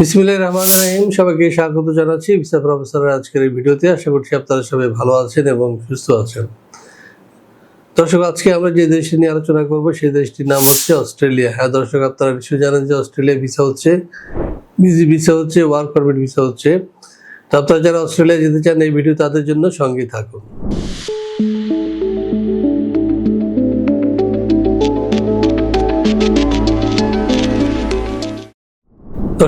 বিসমিল্লাহ রহমান রহিম। সবাইকে স্বাগত জানাচ্ছি ভিসা প্রফেসরের আজকের এই ভিডিওতে। আশা করছি আপনারা সবাই ভালো আছেন এবং সুস্থ আছেন। দর্শক, আজকে আমরা যে দেশটি নিয়ে আলোচনা করব, সেই দেশটির নাম হচ্ছে অস্ট্রেলিয়া। হ্যাঁ দর্শক, আপনারা নিশ্চয়ই জানেন যে অস্ট্রেলিয়া ভিসা হচ্ছে বিজি ভিসা হচ্ছে, ওয়ার্ক পারমিট ভিসা হচ্ছে। তো আপনারা যারা অস্ট্রেলিয়া যেতে চান এই ভিডিও তাদের জন্য সঙ্গী থাকুন।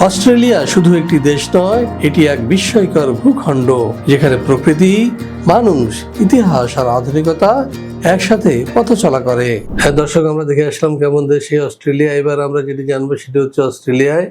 অস্ট্রেলিয়া শুধু একটি দেশ নয়, এটি এক বিস্ময়কর ভূখণ্ড, যেখানে প্রকৃতি, মানুষ, ইতিহাস আর আধুনিকতা একসাথে পথ চলা করে। হ্যাঁ দর্শক, আমরা দেখে আসলাম কেমন দেশে অস্ট্রেলিয়া। এবার আমরা যেটি জানব, সেটি হচ্ছে অস্ট্রেলিয়ায়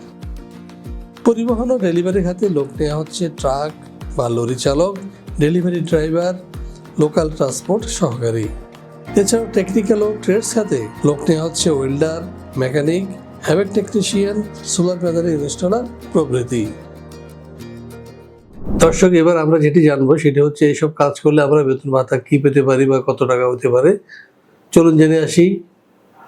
পরিবহন ও ডেলিভারি খাতে লোক নেওয়া হচ্ছে ট্রাক বা লরি চালক, ডেলিভারি ড্রাইভার, লোকাল ট্রান্সপোর্ট সহকারী। এছাড়াও টেকনিক্যাল ও ট্রেডস খাতে লোক নেওয়া হচ্ছে welder mechanic HVAC technician solar panel installer প্রভৃতি। দর্শক, এবার আমরা যেটি জানব সেটি হচ্ছে এইসব কাজ করলে আমরা বেতন ভাতা কি পেতে পারি বা কত টাকা হতে পারে? চলুন জেনে আসি।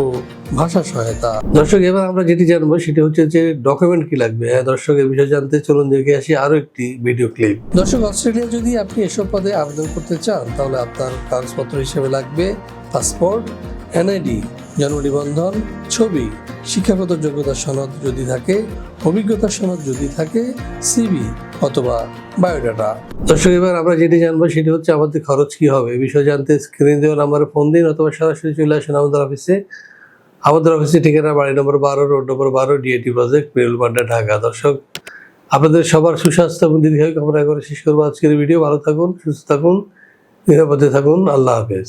ও ভাষা সহায়তা। দর্শক, এবার আমরা যেটি জানব সেটি হচ্ছে যে ডকুমেন্ট কি লাগবে? হ্যাঁ দর্শক এই বিষয়ে জানতে চলুন, দেখে আসি আরও একটি ভিডিও ক্লিপ দর্শক অস্ট্রেলিয়া যদি আপনি এসব পদে আবেদন করতে চান, তাহলে আপনার কাগজপত্র হিসেবে লাগবে পাসপোর্ট এনআইডি জন্ম নিবন্ধন ছবি, শিক্ষাগত যোগ্যতা সনদ যদি থাকে, অভিজ্ঞতা সনদ যদি থাকে সিবি অথবা বায়োডাটা। দর্শক, এবার আমরা যেটি জানব সেটি হচ্ছে আমাদের খরচ কি হবে। এই বিষয়ে জানতে স্ক্রিনে দেওয়া নাম্বারে ফোন দিন অথবা সরাসরি চলে আসুন আমাদের অফিসে আমাদের অফিসে ঠিকানা বাড়ি নম্বর বারো রোড নম্বর বারো ডিএটি প্রজেক্ট পেরুল বাড্ডা ঢাকা। দর্শক, আপনাদের সবার সুস্বাস্থ্য এবং দীর্ঘায়ু কামনা করে শেষ করব আজকের ভিডিও ভালো থাকুন, সুস্থ থাকুন, নিরাপদে থাকুন। আল্লাহ হাফেজ।